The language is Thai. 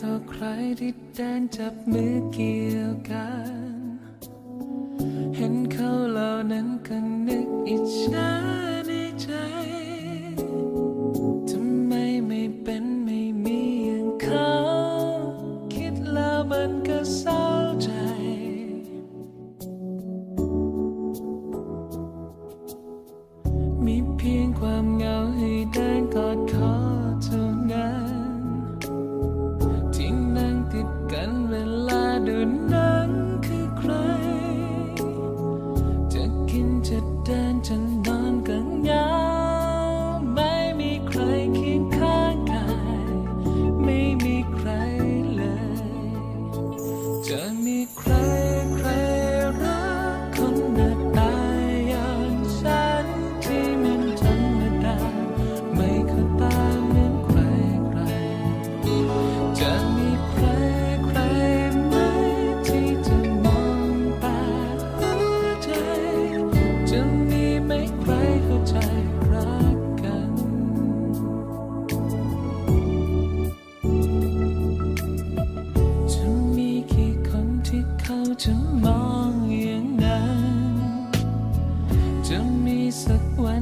ต่อใครที่เดินจับมือเกี่ยวกัน เห็นเขาเหล่านั้นก็นึกอิจฉาในใจ ทำไมไม่เป็นไม่มีอย่างเขา คิดแล้วมันก็เศร้าใจ มีเพียงความ ดูหนังคือใคร จะกินจะเดินจะนอนก็เหงาไม่มีใครเคียงข้างกาย ไม่มีใครเลย จะมีใคร สักวัน